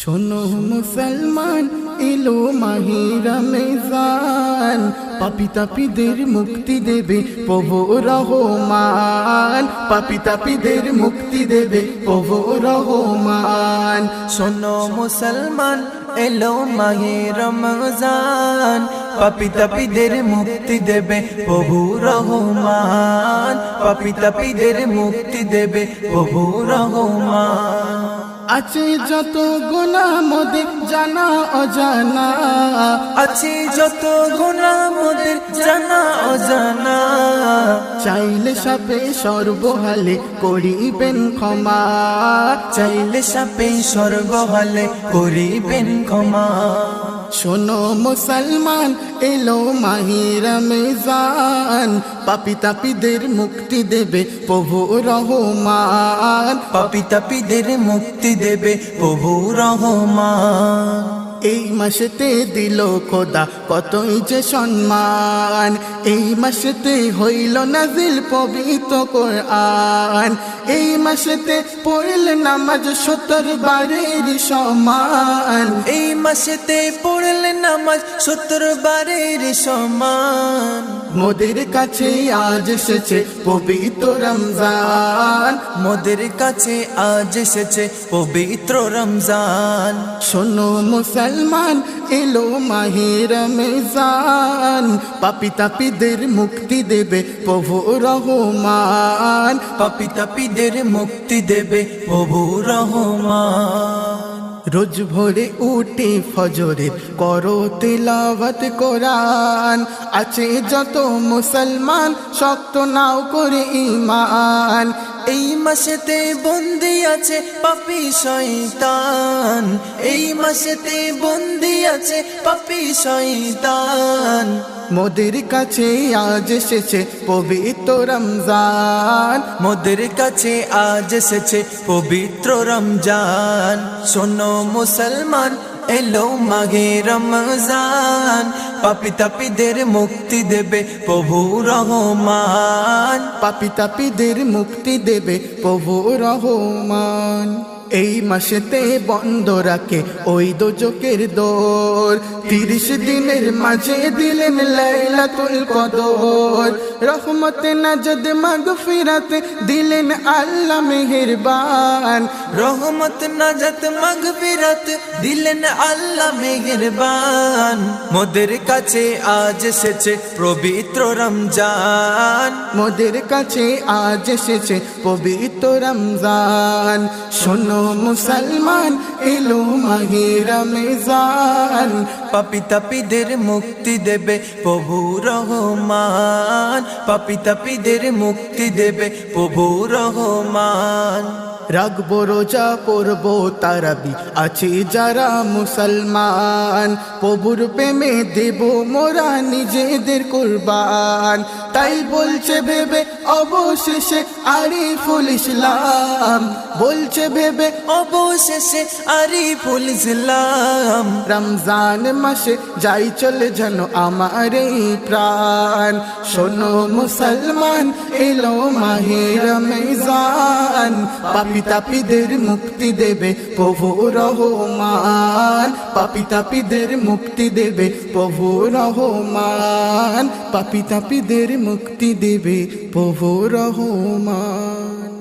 শোনো মুসলমান, এলো মাহিরা মেজান পাপি তাপিদের মুক্তি দেবে প্রভু রহমান। পাপি তাপিদের মুক্তি দেবে প্রভু রহমান। শোনো মুসলমান, এলো মাহে রমজান পাপি তাপিদের মুক্তি দেবে প্রভু রহমান। পাপি তাপিদের মুক্তি দেবে প্রভু রহমান। আছে যত গোনা মোদের জানা অজানা। আছে যত গোনা মোদের জানা অজানা। চাইলে সাপে সর্বহালে করিবেন ক্ষমা। চাইলে সাপে সর্বহালে করিবেন ক্ষমা। শোনো মুসলমান, এলো মাহির মেজান। পাপি তাপিদের মুক্তি দেবে প্রভু রহমান। পাপি তাপিদের মুক্তি দেবে প্রভু রহমান। এই মাসেতে দিল খোদা, কতই যে সম্মান। এই মাসেতে হইল নাজিল পবিত্র কোরআন। এই মাসেতে পড়লে নামাজ সত্তর বারের সমান। এই মাসেতে পড়লে নামাজ সত্তর বারের সমান। মোদের কাছে আজ এসেছে পবিত্র রমজান। মোদের কাছে আজ এসেছে পবিত্র রমজান। শোনো মুসলমান, এলো মাহির মেজান। পাপি তাপিদের মুক্তি দেবে প্রভু রহমান। পাপি তাপিদের মুক্তি দেবে প্রভু রহমান। রোজ ভোরে উঠে ফজরের করো তেলাওয়াত কোরআন। আছে যত মুসলমান, শক্ত নাও করে ইমান এই মাসেতে বন্দি আছে পাপি শয়তান। এই মাসেতে বন্দি আছে পাপি শয়তান। মোদের কাছে আজ এসেছে পবিত্র রমজান। মোদের কাছে আজ এসেছে পবিত্র রমজান। শোনো মুসলমান এলো মাঘে রমজান, পাপি তাপিদের মুক্তি দেবে প্রভু রহমান। পাপি তাপিদের মুক্তি দেবে প্রভু রহমান। এই মাসেতে বন্ধ রাখে ওই দোজকের দোর। তিরিশ দিনের মাঝে দিলেন লাইলাতুল কদর। রহমতে নাজদ মাগফিরাতে দিলেন আল্লাহ মেহেরবান। রহমত নাজাত মাগফিরাত দিলেন আল্লাহ মেহেরবান। মোদের কাছে আজ এসেছে পবিত্র রমজান। মোদের কাছে আজ এসেছে পবিত্র রমজান। শোনো মুসলমান, এলো মাহির মেজান পাপি তাপিদের মুক্তি দেবে প্রভু রহমান। পাপি তাপিদের মুক্তি দেবে প্রভু রহমান। রাখব রোজা পড়ব তারাবি। আছে যারা মুসলমান, প্রভুর প্রেমে দেব মোরা নিজেদের কুরবান। তাই বলছে ভেবে অবশেষে আরিফুল ইসলাম। বলছে ভেবে অবশেষে আরিফুল ইসলাম। রমজান মাসে যাই চলে যেন আমার এই প্রাণ। শোনো মুসলমান, এলো মাহে রমজান। পাপি তাপিদের মুক্তি দেবে প্রভু রহমান। পাপি তাপিদের মুক্তি দেবে প্রভু রহমান। পাপি তাপিদের মুক্তি দেবে প্রভু রহমান।